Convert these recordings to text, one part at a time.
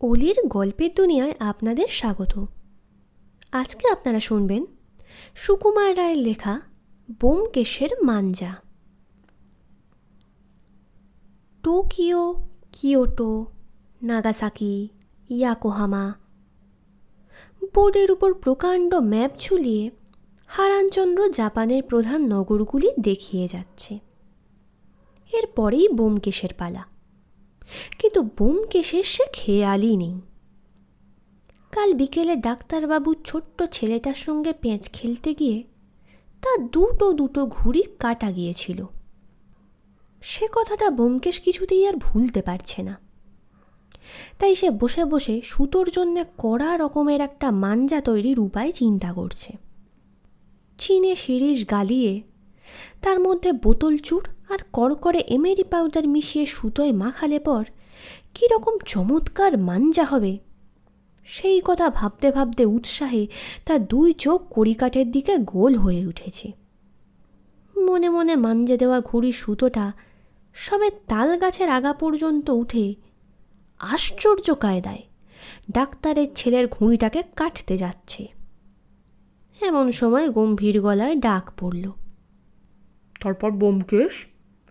অলির গল্পের দুনিয়ায় আপনাদের স্বাগত। আজকে আপনারা শুনবেন সুকুমার রায়ের লেখা বোমকেশের মাঞ্জা। টোকিও, কিয়োটো, নাগাসাকি, ইয়াকোহামা বোর্ডের উপর প্রকাণ্ড ম্যাপ ঝুলিয়ে হারানচন্দ্র জাপানের প্রধান নগরগুলি দেখিয়ে যাচ্ছে। এরপরেই বোমকেশের পালা। কিন্তু বোমকেশের সে খেয়ালই নেই। কাল বিকেলে ডাক্তারবাবু ছোট্ট ছেলেটার সঙ্গে পেঁচ খেলতে গিয়ে তার দুটো দুটো ঘুড়ি কাটা গিয়েছিল। সে কথাটা বোমকেশ কিছুতেই আর ভুলতে পারছে না। তাই সে বসে বসে সুতোর জন্যে কড়া রকমের একটা মাঞ্জা তৈরির উপায় চিন্তা করছে। চিনে শিরিষ গালিয়ে তার মধ্যে বোতল চুর আর কড়কড়ে এমেরি পাউডার মিশিয়ে সুতোয় মাখালে পর কীরকম চমৎকার মাঞ্জা হবে। সেই কথা ভাবতে ভাবতে উৎসাহে তার দুই চোখ কড়িকাঠের দিকে গোল হয়ে উঠেছে। মনে মনে মাঞ্জে দেওয়া ঘুড়ির সুতোটা সবে তাল গাছের আগা পর্যন্ত উঠে আশ্চর্য কায়দায় ডাক্তারের ছেলের ঘুড়িটাকে কাটতে যাচ্ছে। এমন সময় গম্ভীর গলায় ডাক পড়ল, তারপর বোমকেশ?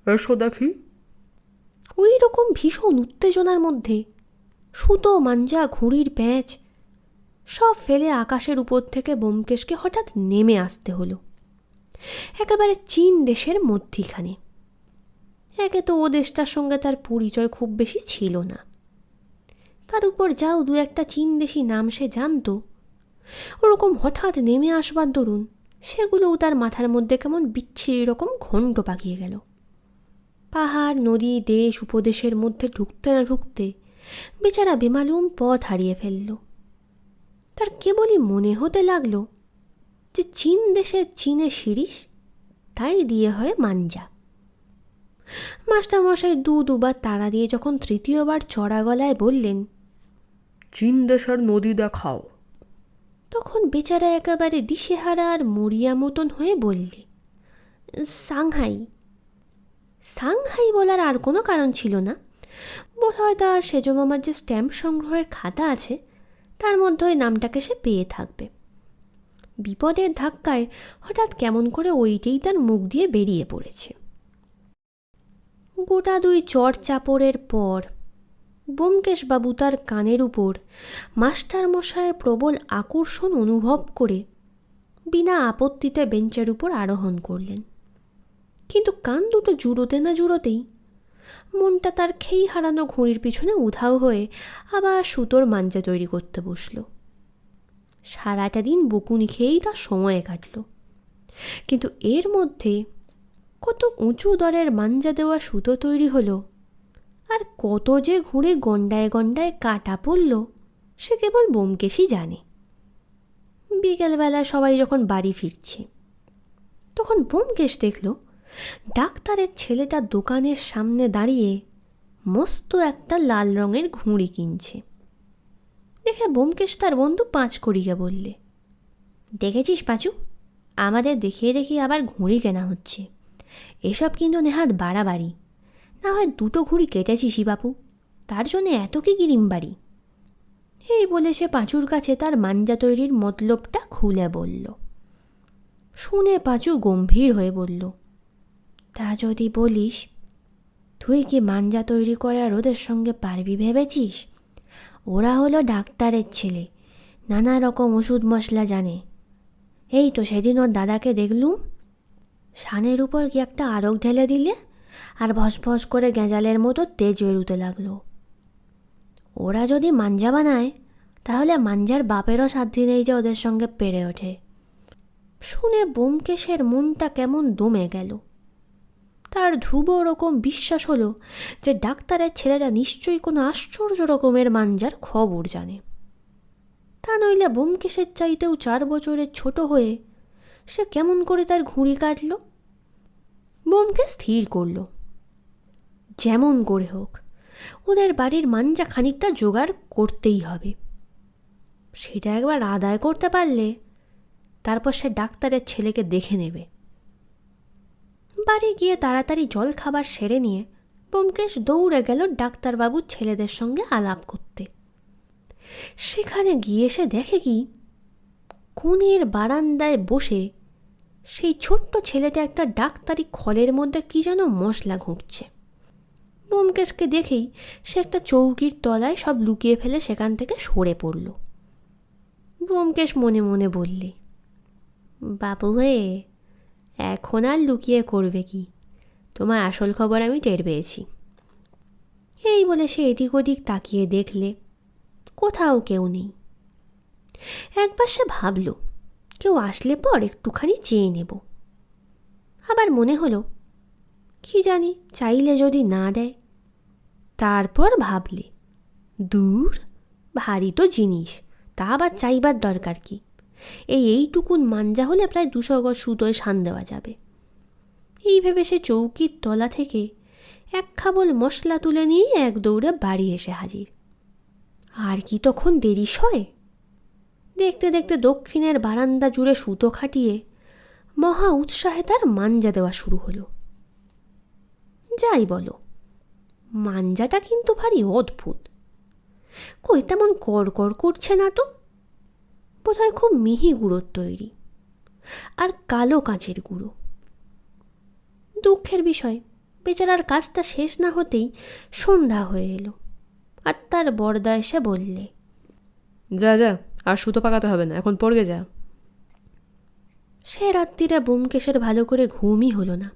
এসো দেখি ওই রকম ভীষণ উত্তেজনার মধ্যে সুতো, মাঞ্জা, ঘুড়ির প্যাঁচ সব ফেলে আকাশের উপর থেকে বোমকেশকে হঠাৎ নেমে আসতে হলো। একেবারে চীন দেশের মধ্যিখানে। একে তো ও দেশটার সঙ্গে তার পরিচয় খুব বেশি ছিল না। তার উপর যাও দু একটা চীন দেশি নাম সে জানতো। ওরকম হঠাৎ নেমে আসবার দরুন সেগুলোও তার মাথার মধ্যে কেমন বিচ্ছিরি রকম ঘণ্ট পাকিয়ে গেল। পাহাড় নদী দেশ উপদেশের মধ্যে ঢুকতে না ঢুকতে বেচারা বেমালুম পথ হারিয়ে ফেলল। তার কেবলই মনে হতে লাগল যে চীন দেশে চীনে শিরিষ তাই দিয়ে হয় মাঞ্জা। মাস্টারমশাই দু দুবার তাড়া দিয়ে যখন তৃতীয়বার চড়া গলায় বললেন চীন দেশের নদী দেখাও। তখন বেচারা একেবারে দিশেহারা আর মরিয়া মতন হয়ে বললে সাংহাই সাংহাই বলার আর কোনো কারণ ছিল না। বোধ হয় তার সেজো মামার যে স্ট্যাম্প সংগ্রহের খাতা আছে, তার মধ্যে ওই নামটাকে সে পেয়ে থাকবে। বিপদের ধাক্কায় হঠাৎ কেমন করে ওইটাই তার মুখ দিয়ে বেরিয়ে পড়েছে। গোটা দুই চর চাপড়ের পর ব্যোমকেশবাবু তার কানের উপর মাস্টারমশায়ের প্রবল আকর্ষণ অনুভব করে বিনা আপত্তিতে বেঞ্চের উপর আরোহণ করলেন। কিন্তু কান দুটো জুড়োতে না জুড়োতেই। মনটা তার খেই হারানো ঘুড়ির পিছনে উধাও হয়ে আবার সুতোর মাঞ্জা তৈরি করতে বসল। সারাটা দিন বকুনি খেয়েই তার সময় কাটল। কিন্তু এর মধ্যে কত উঁচু দরের মাঞ্জা দেওয়া সুতো তৈরি হলো আর কত যে ঘুরে গন্ডায় গন্ডায় কাটা পড়ল, সে কেবল বোমকেশই জানে। বিকেলবেলা সবাই যখন বাড়ি ফিরছে, তখন বোমকেশ দেখল ডাক্তারের ছেলেটা দোকানের সামনে দাঁড়িয়ে মস্ত একটা লাল রঙের ঘুড়ি কিনছে। দেখে বোমকেশ তার বন্ধু পাঁচ করিকে বললে, দেখেছিস পাঁচু? আমাদের দেখিয়ে দেখিয়ে আবার ঘুড়ি কেনা হচ্ছে। এসব কিন্তু নেহাত বাড়াবাড়ি। না হয় দুটো ঘুড়ি কেটেছি বাপু, তার জন্য এত কি গিরিম বাড়ি এই বলে সে পাঁচুর কাছে তার মাঞ্জা তৈরির মতলবটা খুলে বলল। শুনে পাঁচু গম্ভীর হয়ে বলল তা যদি বলিস, তুই কি মাঞ্জা তৈরি করে আর ওদের সঙ্গে পারবি ভেবেছিস? ওরা হলো ডাক্তারের ছেলে, নানা রকম ওষুধ মশলা জানে। এই তো সেদিন ওর দাদাকে দেখলুম সানের উপর কি একটা আরক ঢেলে দিলে, আর ভসভস করে গেঁজালের মতো তেজ বেরুতে লাগল। ওরা যদি মাঞ্জা বানায়, তাহলে মাঞ্জার বাপেরও সাধ্যি নেই যে ওদের সঙ্গে পেরে ওঠে। শুনে বোমকেশের মনটা কেমন দমে গেল। তার ধ্রুব রকম বিশ্বাস হলো যে ডাক্তারের ছেলেরা নিশ্চয়ই কোনো আশ্চর্য রকমের মাঞ্জার খবর জানে। তা নইলে বোমকেশের চাইতেও চার বছরের ছোট হয়ে সে কেমন করে তার ঘুড়ি কাটল? বোমকে স্থির করল। যেমন করে হোক, ওদের বাড়ির মাঞ্জা খানিকটা জোগাড় করতেই হবে। সেটা একবার আদায় করতে পারলে তারপর সে ডাক্তারের ছেলেকে দেখে নেবে। বাড়ি গিয়ে তাড়াতাড়ি জল খাবার সেরে নিয়ে ব্যোমকেশ দৌড়ে গেল ডাক্তারবাবুর ছেলেদের সঙ্গে আলাপ করতে। সেখানে গিয়ে সে দেখে কি, কোণের বারান্দায় বসে সেই ছোট্ট ছেলেটা একটা ডাক্তারি খলের মধ্যে কি যেন মশলা ঘুঁটছে। ব্যোমকেশকে দেখেই সে একটা চৌকির তলায় সব লুকিয়ে ফেলে সেখান থেকে সরে পড়ল। ব্যোমকেশ মনে মনে বললে, বাবু হয়ে এখন আর লুকিয়ে করবে কি? তোমার আসল খবর আমি টের পেয়েছি। এই বলে সে এদিক ওদিক তাকিয়ে দেখলে কোথাও কেউ নেই। একবার সে ভাবল, কেউ আসলে পর একটুখানি চেয়ে নেব। আবার মনে হলো, কি জানি চাইলে যদি না দেয়। তারপর ভাবলে, দূর, ভারী তো জিনিস, তা আবার চাইবার দরকার কি? এই এইটুকুন মাঞ্জা হলে প্রায় দুশো গজ সুতোয় সান দেওয়া যাবে। এই ভেবে সে চৌকির তলা থেকে এক খাবল মশলা তুলে নিয়ে এক দৌড়ে বাড়ি এসে হাজির। আর কি তখন দেরি সয়? দেখতে দেখতে দক্ষিণের বারান্দা জুড়ে সুতো খাটিয়ে মহা উৎসাহে তার মাঞ্জা দেওয়া শুরু হলো। যাই বলো, মাঞ্জাটা কিন্তু ভারী অদ্ভুত। কই তেমন কড়কড় করছে না তো? বোধহয় খুব মিহি গুঁড়োর তৈরি আর কালো কাঁচের গুঁড়ো। দুঃখের বিষয় বেচারার কাজটা শেষ না হতেই সন্ধ্যা হয়ে এলো আর তার বরদা এসে বললে যা যা আর সুতো পাকাতে হবে না এখন পড়গে যা। সে রাত্রিরে বোমকেশের ভালো করে ঘুমই হলো না।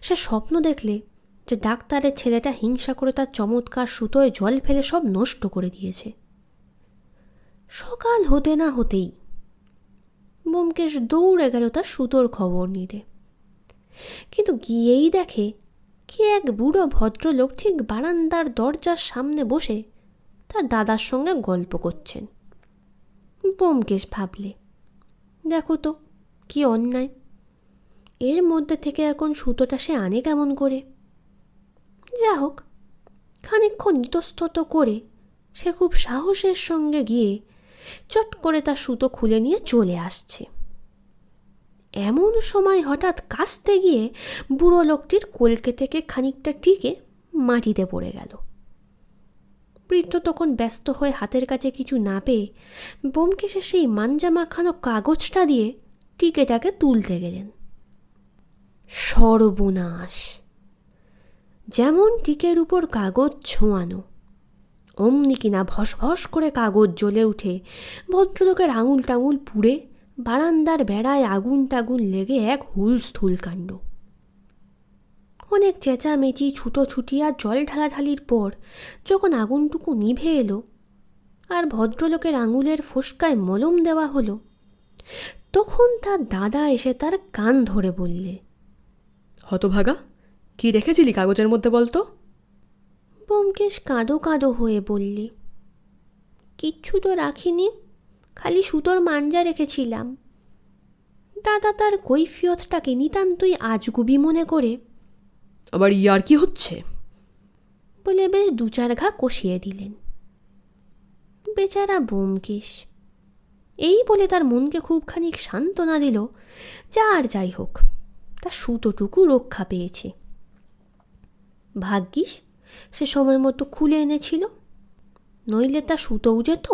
সে স্বপ্ন দেখলে যে ডাক্তারের ছেলেটা হিংসা করে তার চমৎকার সুতোয় জল ফেলে সব নষ্ট করে দিয়েছে। সকাল হতে না হতেই বোমকেশ দৌড়ে গেল তার সুতোর খবর নিতে। কিন্তু গিয়েই দেখে কি এক বুড়ো ভদ্রলোক ঠিক বারান্দার দরজার সামনে বসে তার দাদার সঙ্গে গল্প করছেন। বোমকেশ ভাবলে, দেখো তো, কি অন্যায়। এর মধ্যে থেকে এখন সুতোটা সে আনে কেমন করে? যা হোক খানিক্ষণ ইতস্তত করে সে খুব সাহসের সঙ্গে গিয়ে চট করে তার সুতো খুলে নিয়ে চলে আসছে। এমন সময় হঠাৎ কাস্তে গিয়ে বুড়ো লোকটির কলকে থেকে খানিকটা টিকে মাটিতে পড়ে গেল। বৃদ্ধ তখন ব্যস্ত হয়ে হাতের কাছে কিছু না পেয়ে বোমকেশে সেই মাঞ্জা মাখানো কাগজটা দিয়ে টিকেটাকে তুলতে গেলেন। সর্বনাশ! যেমন টিকের উপর কাগজ ছোঁয়ানো অমনি কিনা ভস ভস করে কাগজ জ্বলে উঠে। ভদ্রলোকের আঙুল টাঙুল পুড়ে বারান্দার বেড়ায় আগুন টাগুন লেগে এক হুলস্থুল কাণ্ড। অনেক চেঁচামেচি, ছুটোছুটি আর জল ঢালাঢালির পর যখন আগুনটুকু নিভে এলো আর ভদ্রলোকের আঙুলের ফোসকায় মলম দেওয়া হলো, তখন তার দাদা এসে তার কান ধরে বললে, হতভাগা, কি রেখেছিলি কাগজের মধ্যে বলতো? ব্যোমকেশ কাঁদো কাঁদো হয়ে বললে কিচ্ছু তো রাখিনি খালি সুতোর মাঞ্জা রেখেছিলাম। দাদা তার কৈফিয়তটাকে নিতান্তই আজগুবি মনে করে আবার ইয়ার কি হচ্ছে? বলে বেশ দু চার ঘা কষিয়ে দিলেন। বেচারা বোমকেশ এই বলে তার মনকে খুব খানিক সান্ত্বনা দিল যা আর যাই হোক তার সুতোটুকু রক্ষা পেয়েছে। ভাগ্যিস সে সময় মতো খুলে এনেছিল। নইলে তা সুতোও যেত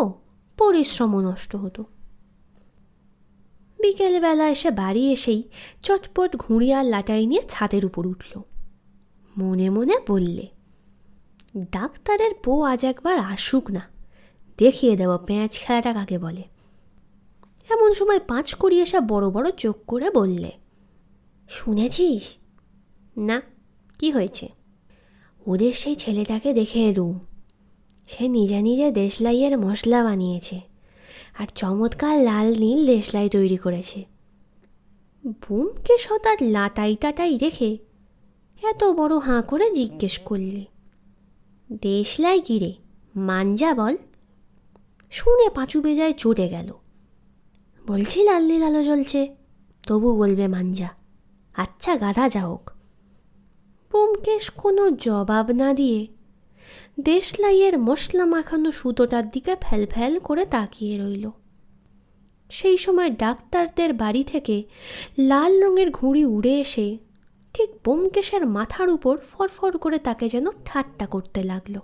পরিশ্রমও নষ্ট হতো। বিকেলবেলা এসে বাড়ি এসেই চটপট ঘুড়িয়ার লাটাই নিয়ে ছাদের উপর উঠল। মনে মনে বললে, ডাক্তারের বউ আজ একবার আসুক না, দেখিয়ে দেব প্যাঁচ খেলাটা কাকে বলে? এমন সময় পাঁচ করি এসে বড় বড় চোখ করে বললে, শুনেছিস? না, কি হয়েছে? ওদের সেই ছেলেটাকে দেখে এলুম সে নিজে নিজে দেশলাইয়ের মশলা বানিয়েছে আর চমৎকার লাল নীল দেশলাই তৈরি করেছে। বুমকে সতার লাটাই টাটাই রেখে এত বড় হাঁ করে জিজ্ঞেস করলে, দেশলাই কিরে মাঞ্জা বল? শুনে পাঁচু বেজায় চটে গেল। বলছি, লাল নীল আলো জ্বলছে। তবু বলবে, মাঞ্জা আচ্ছা গাধা যা হোক। ব্যোমকেশ কোনো জবাব না দিয়ে দেশলাইয়ের মশলা মাখানো সুতোটার দিকে ফ্যাল ফ্যাল করে তাকিয়ে রইল। সেই সময় ডাক্তারদের বাড়ি থেকে লাল রঙের ঘুড়ি উড়ে এসে ঠিক ব্যোমকেশের মাথার উপর ফরফর করে তাকে যেন ঠাট্টা করতে লাগল।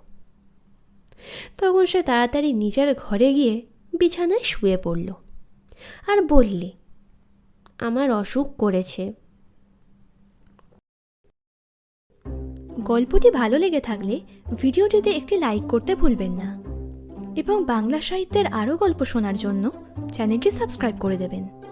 তখন সে তাড়াতাড়ি নিজের ঘরে গিয়ে বিছানায় শুয়ে পড়ল আর বললে, আমার অসুখ করেছে। গল্পটি ভালো লেগে থাকলে ভিডিওটিতে একটি লাইক করতে ভুলবেন না। এবং বাংলা সাহিত্যের আরও গল্প শোনার জন্য চ্যানেলটি সাবস্ক্রাইব করে দেবেন।